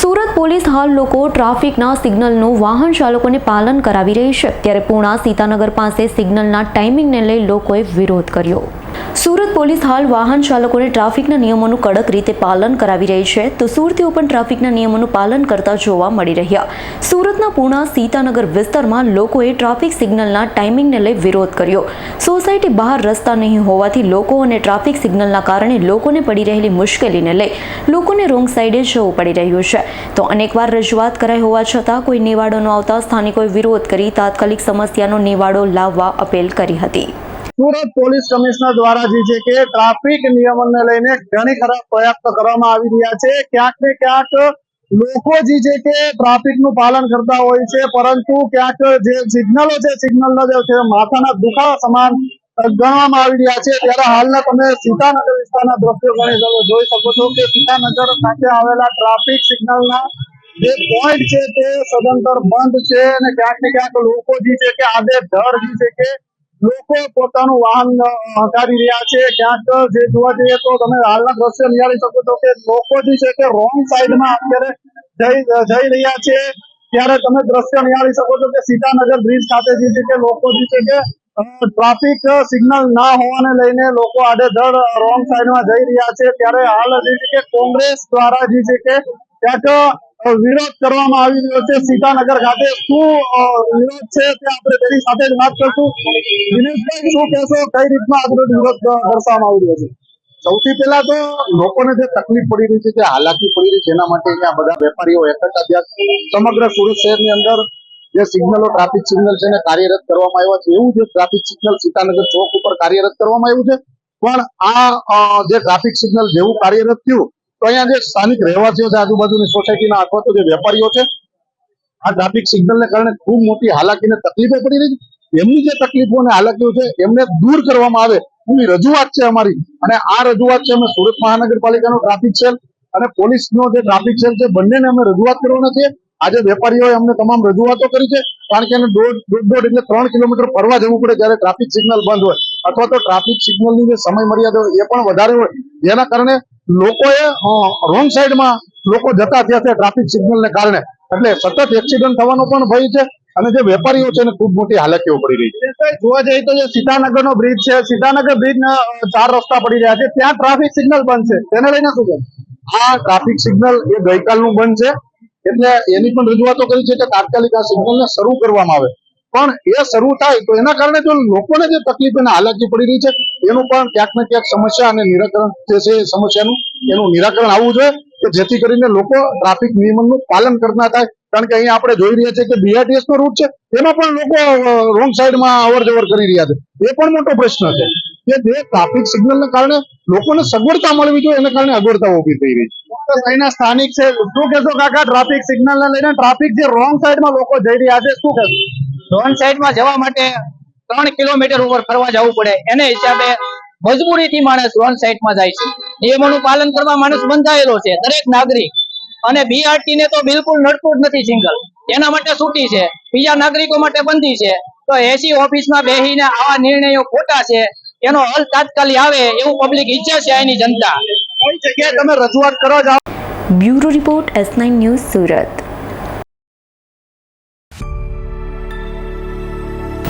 Surat police હાલ લોકો ટ્રાફિકના સિગ્નલનું વાહન ચાલકોને પાલન કરાવી રહી છે. ત્યારે પૂર્ણા સીતાનગર પાસે સિગ્નલના ટાઈમિંગને લઈ લોકોએ વિરોધ કર્યો. સુરત પોલીસ હાલ વાહન ચાલકોને ટ્રાફિકના નિયમોનું કડક રીતે પાલન કરાવી રહી છે તો સુરતીઓ પણ ટ્રાફિકના નિયમોનું પાલન કરતા જોવા મળી રહ્યા. સુરતના પૂણા સીતાનગર વિસ્તારમાં લોકોએ ટ્રાફિક સિગ્નલના ટાઈમિંગને લઈ વિરોધ કર્યો. સોસાયટી બહાર રસ્તા નહીં હોવાથી લોકો અને ટ્રાફિક સિગ્નલના કારણે લોકોને પડી રહેલી મુશ્કેલીને લઈ લોકોને રોંગ સાઈડે જવું પડી રહ્યું છે. તો અનેકવાર રજૂઆત કરાઈ હોવા છતાં કોઈ નિવાડો ન આવતા સ્થાનિકોએ વિરોધ કરી તાત્કાલિક સમસ્યાનો નિવાડો લાવવા અપીલ કરી હતી. સુરત પોલીસ કમિશનર દ્વારા જે છે કે ટ્રાફિક નિયમનને લઈને ઘણી ખરાબ પ્રયાસો કરવામાં આવી રહ્યા છે. ક્યાંક ને ક્યાંક લોકો જે છે કે ટ્રાફિકનું પાલન કરતા હોય છે, પરંતુ ક્યાંક જે સિગ્નલો છે, સિગ્નલનો જે માથાના દુખાવા સમાન ગણવામાં આવી રહ્યા છે. ત્યારે હાલના તમે સીતાનગર વિસ્તારના દ્રશ્યો ગણી જોઈ શકો છો કે સીતાનગર ખાતે આવેલા ટ્રાફિક સિગ્નલના જે પોઈન્ટ છે તે સદંતર બંધ છે અને ક્યાંક ને ક્યાંક લોકો જે છે કે આડે ધડ જે છે કે લોકો પોતાનું વાહન હકારી રહ્યા છે. ક્યાંક જે જોવા જઈએ તો તમે હાલના દ્રશ્ય નિહાળી શકો છો કે લોકો જે છે કે રોંગ સાઈડમાં અત્યારે જઈ રહ્યા છે. ત્યારે તમે દ્રશ્ય નિહાળી શકો છો કે સીતાનગર બ્રિજ ખાતે જે છે કે લોકો જે છે કે ટ્રાફિક સિગ્નલ ના હોવાને લઈને લોકો આડેધડ રોંગ સાઈડમાં જઈ રહ્યા છે. ત્યારે હાલ જે છે કે કોંગ્રેસ દ્વારા જે છે કે ક્યાંક વિરોધ કરવામાં આવી રહ્યો છે. સીતાનગર ખાતે શું વિરોધ છે તે આપણે તેની સાથે જ વાત કરશું. દિનેશભાઈ, શું કહેશો? કઈ રીતના આજનો વિરોધ દર્શાવવામાં આવી રહ્યો છે? સૌથી પહેલા તો લોકોને જે તકલીફ પડી રહી છે, જે હાલાકી પડી રહી છે, એના માટે અહીંયા બધા વેપારીઓ એકઠા થયા સમગ્ર સુરત શહેરની અંદર જે સિગ્નલો, ટ્રાફિક સિગ્નલ છે એને કાર્યરત કરવામાં આવ્યા છે. એવું જે ટ્રાફિક સિગ્નલ સીતાનગર ચોક ઉપર કાર્યરત કરવામાં આવ્યું છે. પણ આ જે ટ્રાફિક સિગ્નલ જેવું કાર્યરત થયું તો અહીંયા જે સ્થાનિક રહેવાસીઓ છે, આજુબાજુની સોસાયટીના અથવા તો જે વેપારીઓ છે, આ ટ્રાફિક સિગ્નલને કારણે ખૂબ મોટી હાલાકીને તકલીફે પડી રહી છે. એમની જે તકલીફો અને હાલાકીઓ છે, એમને દૂર કરવામાં આવે એવી રજૂઆત છે અમારી. અને આ રજૂઆત છે, અમે સુરત મહાનગરપાલિકાનો ટ્રાફિક સેલ અને પોલીસનો જે ટ્રાફિક સેલ છે, બંનેને અમે રજૂઆત કરવાના છીએ. આજે વેપારીઓએ અમને તમામ રજૂઆતો કરી છે, કારણ કે એને દોઢ દોઢ એટલે ત્રણ કિલોમીટર ફરવા જવું પડે જ્યારે ટ્રાફિક સિગ્નલ બંધ હોય. અથવા તો ટ્રાફિક સિગ્નલની જે સમય મર્યાદા હોય એ પણ વધારે હોય. જેના કારણે લોકોએ રોંગ સાઈડમાં લોકો જતા થયા છે ટ્રાફિક સિગ્નલને કારણે. એટલે સતત એક્સિડન્ટ થવાનો પણ ભય છે અને જે વેપારીઓ છે એને ખૂબ મોટી હાલાકીઓ પડી રહી છે. જોવા જઈએ તો જે સીતાનગરનો બ્રિજ છે સીતાનગર બ્રિજ ચાર રસ્તા પડી રહ્યા છે. ત્યાં ટ્રાફિક સિગ્નલ બંધ છે. તેને લઈને શું છે આ ટ્રાફિક સિગ્નલ એ ગઈકાલનું બંધ છે. એટલે એની પણ રજૂઆતો કરી છે કે તાત્કાલિક આ સિગ્નલને શરૂ કરવામાં આવે. પણ એ શરૂ થાય તો એના કારણે જો લોકોને જે તકલીફ અને હાલાકી પડી રહી છે, એનું પણ ક્યાંક ને ક્યાંક સમસ્યા અને નિરાકરણ જે છે સમસ્યાનું, એનું નિરાકરણ આવવું જોઈએ કે જેથી કરીને લોકો ટ્રાફિક નિયમનનું પાલન કરતા થાય. કારણ કે અહીંયા આપણે જોઈ રહ્યા છીએ કે બીઆરટીએસ નો રૂટ છે, એમાં પણ લોકો રોંગ સાઈડમાં અવર જવર કરી રહ્યા છે. એ પણ મોટો પ્રશ્ન છે કે જે ટ્રાફિક સિગ્નલને કારણે લોકોને સગવડતા મળવી જોઈએ, એના કારણે અગવડતા ઊભી થઈ રહી છે. અહીંના સ્થાનિક છે શું કહેશો કાકા ટ્રાફિક સિગ્નલ ને લઈને ટ્રાફિક જે રોંગ સાઈડમાં લોકો જઈ રહ્યા છે, શું કહેશો? રોંગ સાઈડમાં જવા માટે ત્રણ કિલોમીટર ઉપર ફરવા જવું પડે. એને હિસાબે મજબૂરીથી માણસ રોંગ સાઈડમાં જાય છે. નિયમોનું પાલન કરવા માણસ બંધાયેલો છે દરેક નાગરિક. અને બીઆરટી ને તો બિલકુલ નડતું જ નથી સિંગલ. એના માટે છૂટી છે. બીજા નાગરિકો માટે બંધી છે. તો એસી ઓફિસમાં બેસીને આવા નિર્ણયો ખોટા છે. એનો હલ તાત્કાલિક આવે એવું પબ્લિક ઈચ્છે છે અહીંની જનતા. કોઈ જગ્યાએ તમે રજૂઆત કરો છો bureau report S nine news Surat.